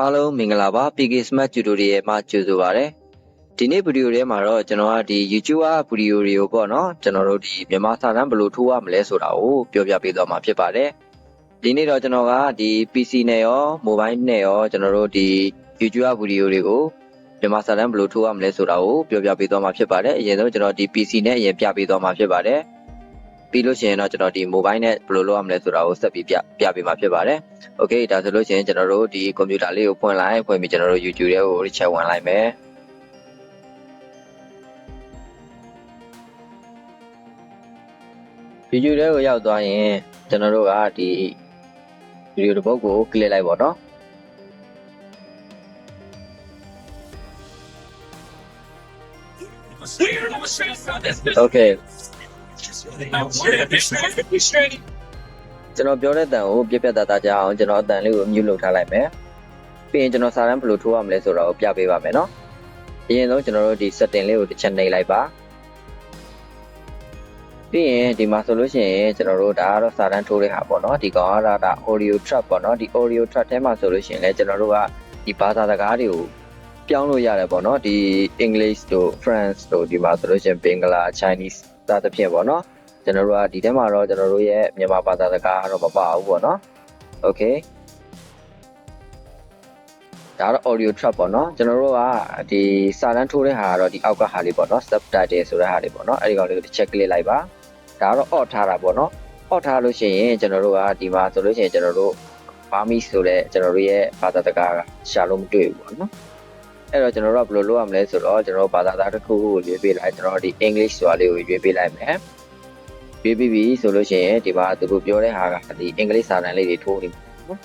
အားလုံးမင်္ဂလာပါ PK Smart Tutorial မှာကြိုဆိုပါရစေဒီနေ့ဗီဒီယိုထဲမှာတော့ကျွန်တော်ကဒီ YouTube ဗီဒီယိုတွေကိုပေါ့နော်ကျွန်တော်တို့ဒီမြန်မာစာတမ်းဘယ်လိုထိုးရမလဲဆိုတာကိုပြောပြပေးသွားမှာဖြစ်ပါတယ်ဒီနေ့တော့ကျွန်တော်ကဒီ PC နဲ့ရော Mobile နဲ့ရောကျွန်တော်တို့ဒီ YouTube ဗီဒီယိုတွေကိုမြန်မာစာတမ်းဘယ်လိုထိုးရမလဲဆိုတာကိုပြောပြပေးသွားမှာဖြစ်ပါတယ်အရင်ဆုံးကျွန်တော်ဒီ PC နဲ့အရင်ပြပေးသွားမှာဖြစ်ပါတယ် ပြီးလို့ရှိရင်တော့ကျွန်တော်ဒီ mobile နဲ့ဘယ်လိုလုပ်ရမလဲဆိုတာကိုဆက်ပြီးပြပြပေးမှာဖြစ်ပါတယ်။ Okay ဒါဆိုလို့ရှိရင်ကျွန်တော်တို့ဒီကွန်ပျူတာလေးကိုဖွင့်လိုက်ဖွင့်ပြီးကျွန်တော်တို့ YouTube ထဲကို recheck ဝင်လိုက်မယ်။ YouTube ထဲကိုရောက်သွားရင်ကျွန်တော်တို့ကဒီဗီဒီယိုတစ်ပုဒ်ကို click လိုက်ပါတော့။ Okay ကျွန်တော်ပြောတဲ့တန်ကိုပြက်ပြက်သားသားကြားအောင်ကျွန်တော်အတန်လေးကိုမြူလုပ်ထားလိုက်မယ်ပြီးရင်ကျွန်တော်စာတမ်းဘယ်လိုထိုးရမလဲဆိုတာကိုပြပေးပါမယ်နော်အရင်ဆုံးကျွန်တော်တို့ဒီ setting လေးကိုတစ်ချက်နှိပ်လိုက်ပါပြီးရင်ဒီမှာဆိုလို့ရှိရင်ကျွန်တော်တို့ဒါကတော့စာတမ်းထိုးတဲ့ဟာပေါ့နော်ဒီကောင်ကတော့ဒါ audio track ပေါ့နော်ဒီ audio track ထဲမှာဆိုလို့ရှိရင်လည်းကျွန်တော်တို့ကဒီဘာသာစကားတွေကိုပြောင်းလို့ရတယ်ပေါ့နော်ဒီ English တို့ France တို့ဒီမှာဆိုလို့ရှိရင် Bangla Chinese စသဖြင့်ပေါ့နော် ကျွန်တော်တို့ကဒီထဲမှာတော့ကျွန်တော်တို့ရဲ့မြန်မာဘာသာစကားကတော့မပါဘူးပေါ့နော် Okay ဒါတော့ audio track ပေါ့နော်ကျွန်တော်တို့ကဒီစာတန်းထိုးတဲ့ဟာကတော့ဒီအောက်ကဟာလေးပေါ့နော် subtitle ဆိုတဲ့ဟာလေးပေါ့နော်အဲ့ဒီကောင်လေးကိုတစ်ချက် click လိုက်ပါဒါကတော့ off ထားတာပေါ့နော် off ထားလို့ရှိရင်ကျွန်တော်တို့ကဒီမှာဆိုလို့ရှိရင်ကျွန်တော်တို့ Burmese ဆိုတဲ့ကျွန်တော်တို့ရဲ့ဘာသာစကားကရှာလို့မတွေ့ဘူးပေါ့နော်အဲ့တော့ကျွန်တော်တို့ကဘယ်လိုလုပ်ရမလဲဆိုတော့ကျွန်တော်တို့ဘာသာသားတစ်ခုကိုရွေးပေးလိုက်ကျွန်တော်တို့ဒီ English ဆိုတာလေးကိုရွေးပေးလိုက်မယ် ရွေးပြီးပြီဆိုလို့ရှိရင်ဒီမှာသူတို့ပြောတဲ့ဟာကဒီ English စာတမ်းလေးတွေထိုးနေပါနော်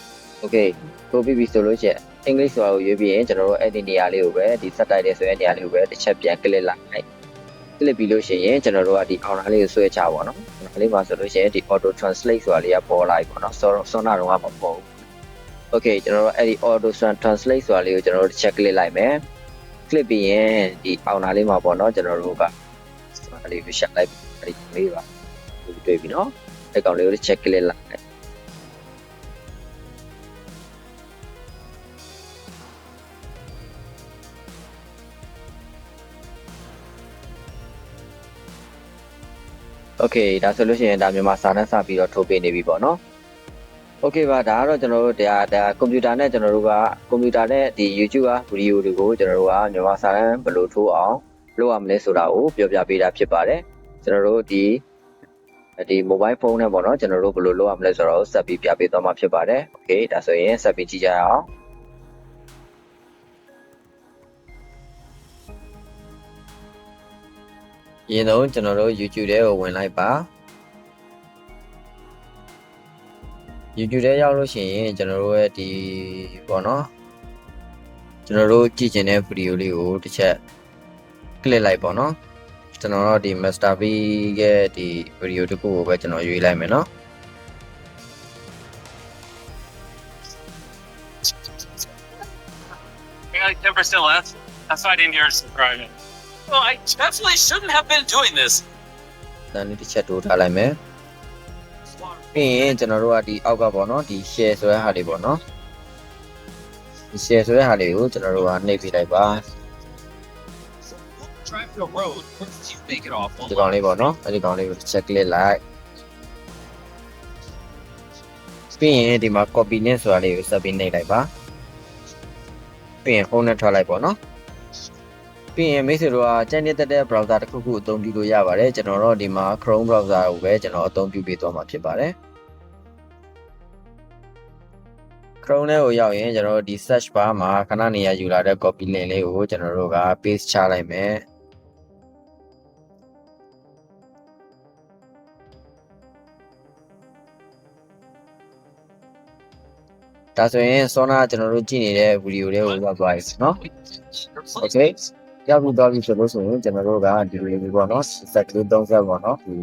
Okay ထိုးပြီးပြီဆိုလို့ရှိရင် English ဆိုတာကိုရွေးပြီးရင်ကျွန်တော်တို့အဲ့ဒီနေရာလေးကိုပဲဒီ subtitle ဆိုတဲ့နေရာလေးကိုပဲတစ်ချက်ပြန် click လိုက် click ပြီးလို့ရှိရင်ကျွန်တော်တို့ကဒီအောင်လာလေးကိုဆွဲချပါတော့။အောင်လာလေးမှာဆိုလို့ရှိရင်ဒီ auto translate ဆိုတာလေးကပေါ်လာပြီပေါ့နော်။ဆောဆောနာတော့မပေါ်ဘူး။ Okay ကျွန်တော်တို့အဲ့ဒီ auto translate ဆိုတာလေးကိုကျွန်တော်တို့တစ်ချက် click လိုက်မယ်။ click ပြီးရင်ဒီအောင်လာလေးမှာပေါ့နော်ကျွန်တော်တို့ကဆိုတာလေးကိုရှက်လိုက်အဲ့ဒီလေးပါ။ တွေ့ပြီနော်။အဲ့ကောင်လေးကိုတစ်ချက် click လိုက် โอเคဒါဆိုလို့ရှိရင်ဒါမြန်မာစာတန်းစပြီးတော့ထုတ်ပေးနေပြီပေါ့နော်โอเคပါဒါကတော့ကျွန်တော်တို့ဒါဒါကွန်ပျူတာနဲ့ကျွန်တော်တို့ကကွန်ပျူတာနဲ့ဒီ YouTube ကဗီဒီယိုတွေကိုကျွန်တော်တို့ကမြန်မာစာတန်းဘယ်လိုထိုးအောင်လုပ်ရမလဲဆိုတာကိုပြောပြပေးတာဖြစ်ပါတယ်ကျွန်တော်တို့ဒီ ဒီ mobile phone နဲ့ပေါ့နော်ကျွန်တော်တို့ဘယ်လိုလုပ်ရမလဲဆိုတော့ဆက်ပြီးပြပေးသွားမှာဖြစ်ပါတယ်။ Okay ဒါဆိုရင်ဆက်ပြီးကြည့်ကြရအောင်။ရင်တော့ကျွန်တော်တို့ YouTube ထဲကိုဝင်လိုက်ပါ YouTube ထဲရောက်လို့ရှိရင်ကျွန်တော်တို့ရဲ့ဒီပေါ့နော်ကျွန်တော်တို့ကြည့်ကျင်တဲ့ဗီဒီယိုလေးကိုတစ်ချက် click လိုက်ပေါ့နော် ကျွန်တော်တို့ဒီ Master B ရဲ့ဒီဗီဒီယိုတစ်ခုကိုပဲကျွန်တော်ရွေးလိုက်မယ်နော် Yeah, like 10% less. That's why I didn't hear it subscribing. Well, I definitely shouldn't have been doing this. တန်းလေးတစ်ချက်တိုးထားလိုက်မယ်ပြီးရင်ကျွန်တော်တို့ကဒီအောက်ကပေါ့နော်ဒီ share ဆိုတဲ့ဟာလေးပေါ့နော်ဒီ share ဆိုတဲ့ဟာလေးကိုကျွန်တော်တို့ကနှိပ်ပြလိုက်ပါ Drive the road once you make it awful. ဒီကောင်လေးပေါ့နော်အဲ့ဒီကောင်လေးကိုတစ်ချက် click လိုက်ပြီးရင်ဒီမှာ copy link ဆိုတာလေးကိုဆက်ပြီးနှိပ်လိုက်ပါပြီးရင် home နဲ့ထွက်လိုက်ပေါ့နော်ပြီးရင်မိတ်ဆွေတို့ကကြံ့နေတဲ့တဲ့ browser တစ်ခုခုအသုံးပြုလို့ရပါတယ်ကျွန်တော်တို့ဒီမှာ Chrome browser ကိုပဲကျွန်တော်အသုံးပြုပေးသွားမှာဖြစ်ပါတယ် Chrome ထဲကိုရောက်ရင်ကျွန်တော်တို့ဒီ search bar မှာခဏနေရယူလာတဲ့ copy link လေးကိုကျွန်တော်တို့က paste ချလိုက်မယ် ဒါဆိုရင်စောနာကျွန်တော်တို့ကြည့်နေတဲ့ဗီဒီယိုလေးကိုရောက်သွားပြီနော် Okay ရောက်ပြီးတော့ပြီဆိုလို့ဆိုရင်ကျွန်တော်တို့ကဒီလိုလေးပေါ့နော်စက်ကလေး30ပေါ့နော်ဒီ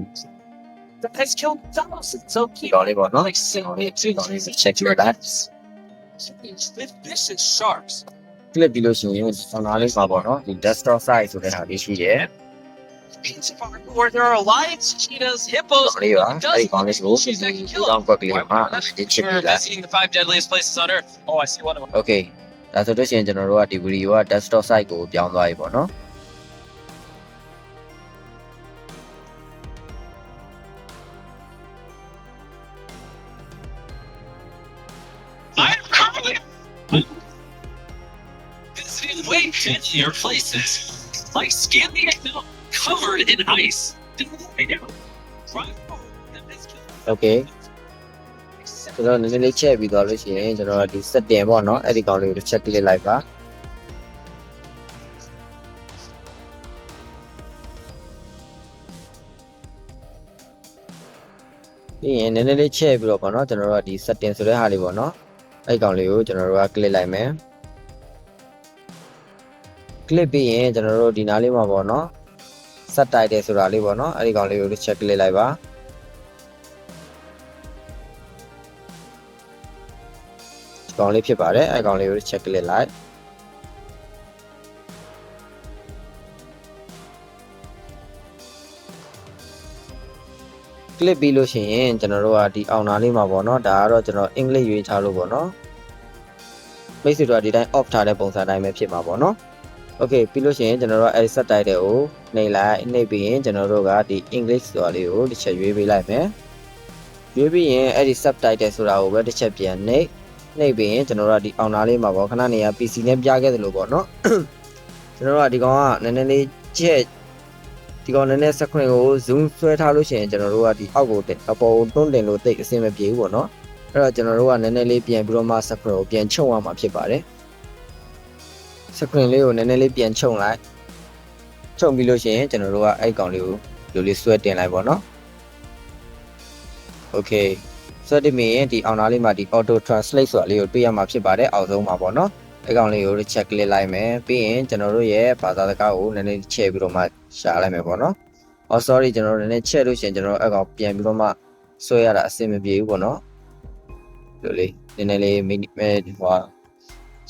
The guys killed thousands. So ဒီ cute. ကောင်လေးပေါ့နော် Like silly ဒီကောင်လေး check your that This, this is sharks. click ပြီးလို့ရှိရင်စောနာလေးမှာပေါ့နော်ဒီ desktop size ဆိုတဲ့ဟာလေးရှိတ where there are lions, cheetahs, hippos, ကောင်လေးပါအဲ့ဒီကောင်လေးကို species that can kill တော them. င်းကွက်ကလေးမှာ That's ဒီချစ် for ပြီးလား visiting the five deadliest places on Earth. Oh, I see one of them. Okay ဒါဆိုလို့ရှိရင်ကျွန်တော်တို့ကဒီ video က desktop site ကိုပြောင်းသွားပြီပေါ့နော် I'm currently visiting way deadlier places, like Scandinavia Covered in ice. Right now, drive home the Michigan. okay ကျွန်တော်နည်းနည်းလေးချက်ပြီးသွားလို့ရှိရင်ကျွန်တော်ကဒီ setting ပေါ့နော်အဲ့ဒီကောင်လေးကိုတစ်ချက် click လိုက်ပါပြီးရင်နည်းနည်းလေးချက်ပြီးတော့ပေါ့နော်ကျွန်တော်တို့ကဒီ setting ဆိုတဲ့ဟာလေးပေါ့နော်အဲ့ဒီကောင်လေးကိုကျွန်တော်တို့က click လိုက်မယ် click ပြီးရင်ကျွန်တော်တို့ဒီနားလေးမှာပေါ့နော် set title ဆိုတာလေးပေါ့နော်အဲ့ဒီကောင်လေးကိုတစ်ချက် click လိုက်ပါဒီကောင်လေးဖြစ်ပါတယ်အဲ့ဒီကောင်လေးကိုတစ်ချက် click လိုက်ကလစ်ပြီးလို့ရှိရင်ကျွန်တော်တို့ကဒီအောင်နာလေးမှာပေါ့နော်ဒါကတော့ကျွန်တော်အင်္ဂလိပ်ရွေးထားလို့ပေါ့နော်မိတ်ဆွေတို့ကဒီတိုင်း off ထားတဲ့ပုံစံတိုင်းပဲဖြစ်မှာပေါ့နော် Okay ပြီးလို့ရှိရင်ကျွန်တော်တို့အဲဒီ set title ကိုနှိပ်လိုက်နှိပ်ပြီးရင်ကျွန်တော်တို့ကဒီ English ဆိုတာလေးကိုတစ်ချက်ရွေးပေးလိုက်မယ်ရွေးပြီးရင်အဲ့ဒီ subtitle ဆိုတာကိုပဲတစ်ချက်ပြန်နှိပ်နှိပ်ပြီးရင်ကျွန်တော်တို့ကဒီအောင်နာလေးမှာပေါ့ခဏနေရ PC နဲ့ပြခဲ့သလိုပေါ့နော်ကျွန်တော်တို့ကဒီကောင်ကနည်းနည်းလေးချက်ဒီကောင်နည်းနည်း screen ကို zoom ဆွဲထားလို့ရှိရင်ကျွန်တော်တို့ကဒီအောက်ကိုတင်အပေါ်ကိုတွန်းတင်လို့တိတ်အဆင်မပြေဘူးပေါ့နော်အဲ့တော့ကျွန်တော်တို့ကနည်းနည်းလေးပြန်ပြီးတော့မှ screen ကိုပြန်ချုပ်ရမှာဖြစ်ပါတယ် screen လေးကိုနည်းနည်းလေးပြန်ချုံလိုက်ချုံပြီးလို့ရှိရင်ကျွန်တော်တို့ကအဲ့ကောင်လေးကိုလိုလေးဆွဲတင်လိုက်ပါတော့ Okay ဆွဲတင်ပြီးရင်ဒီအောင်နာလေးမှာဒီ auto translate ဆိုတာလေးကိုတွေ့ရမှာဖြစ်ပါတယ်အောက်ဆုံးမှာပေါ့နော်အဲ့ကောင်လေးကို check လေးလိုက်မယ်ပြီးရင်ကျွန်တော်တို့ရဲ့ဘာသာစကားကိုနည်းနည်းချဲ့ပြီးတော့မှရှာလိုက်မယ်ပေါ့နော် Oh sorry ကျွန်တော်တို့နည်းနည်းချဲ့လို့ရှိရင်ကျွန်တော်တို့အဲ့ကောင်ပြန်ပြီးတော့မှဆွဲရတာအဆင်မပြေဘူးပေါ့နော်လိုလေးနည်းနည်းလေးမိဟို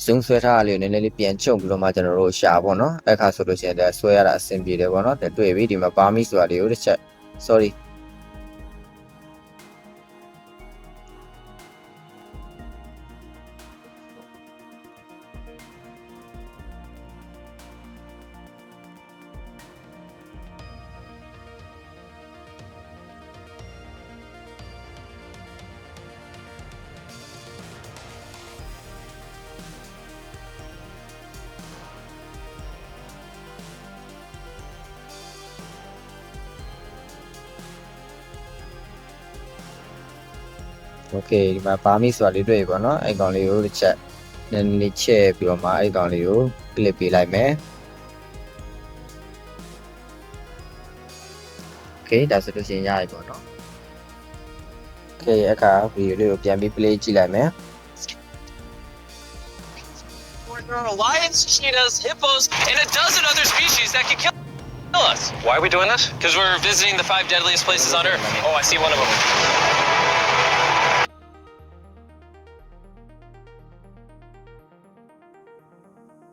zoom ဆွဲထားတာလေးကိုနည်းနည်းလေးပြန်ချုပ်ပြီးတော့မှကျွန်တော်တို့ရှာပေါ့နော်အဲ့ခါဆိုလို့ရှိရင်လည်းဆွဲရတာအဆင်ပြေတယ်ပေါ့နော်တဲ့တွေ့ပြီဒီမှာပါမီဆိုတာလေးကိုတစ်ချက် sorry okay ဒီမှာပါမီဆိုတာလေးတွေ့ပြီပေါ့နော်အဲ့ကောင်လေးကိုတစ်ချက်နည်းနည်းလေးချဲ့ပြီးတော့မှအဲ့ကောင်လေးကို click ပေးလိုက်မယ် okay ဒါဆိုလို့ရှိရင်ရပြီပေါ့နော် okay အခါဗီဒီယိုလေးကိုပြန်ပြီး play ကြည့်လိုက်မယ် There are lions, cheetahs, hippos, and a dozen other species that can kill us. Why are we doing this? Because we're visiting the five deadliest places on Earth. Oh, I see one of them.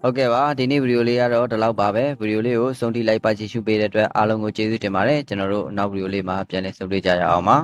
ဟုတ်ကဲ့ပါဒီနေ့ဗီဒီယိုလေးကတော့ဒီလောက်ပါပဲဗီဒီယိုလေးကိုဆုံးထိလိုက်ပါကြည့်ရှုပေးတဲ့အတွက်အားလုံးကိုကျေးဇူးတင်ပါတယ်ကျွန်တော်တို့နောက်ဗီဒီယိုလေးမှာပြန်လည်ဆုံတွေ့ကြရအောင်ပါ